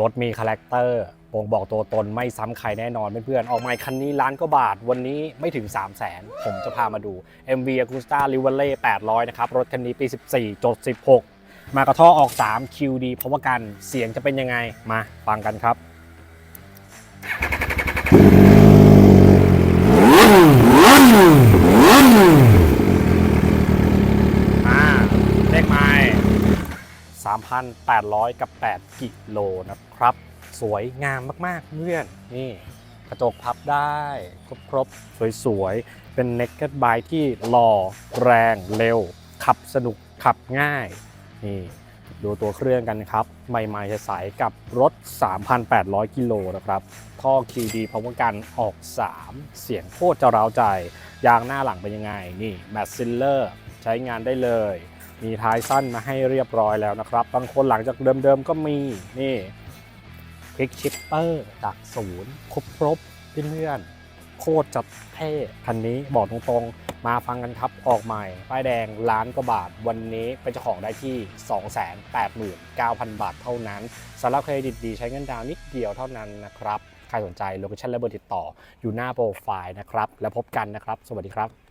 รถมีคาแรคเตอร์บ่งบอกตัวตนไม่ซ้ำใครแน่นอนเพื่อนๆ ออกมาคันนี้ล้านกว่าบาท วันนี้ไม่ถึง 3 0 0 0 0 0ผมจะพามาดู MV Agusta r i v a l e 800 นะครับ รถคันนี้ปี 14จด16 มากระท่อออก 3 QD เพราะว่ากันเสียงจะเป็นยังไง มาฟังกันครับอ่าเลขไม้ 3,800 กับ 8 กิโลนะครับ สวยงามมากๆเพื่อน นี่กระจกพับได้ครบๆ สวยๆ เป็น Naked Bike ที่หล่อแรงเร็ว ขับสนุกขับง่าย นี่ดูตัวเครื่องกันครับ ใหม่ๆใสๆกับรถ 3,800 กิโลนะครับ ท่อ QD พาวเวอร์กันออก 3 เสียงโคตรจะร้าวใจ ยางหน้าหลังเป็นยังไง นี่แมทซิลเลอร์ใช้งานได้เลย มีท้ายสั้นมาให้เรียบร้อยแล้วนะครับ บางคนหลังจากเดิมๆก็มีนี่คลิกชิปเปอร์จากศูนย์ครบครบเพื่อนโคตรจะเท่คันนี้บอกตรงๆ มาฟังกันครับออกใหม่ ป้ายแดงล้านกว่าบาท วันนี้เป็นเจ้าของได้ที่ 289,000 บาทเท่านั้นสำหรับเครดิตดีใช้เงินดาวนิดเดียวเท่านั้นนะครับ ใครสนใจโลเคชั่นและเบอร์ติดต่ออยู่หน้าโปรไฟล์นะครับ แล้วพบกันนะครับ สวัสดีครับ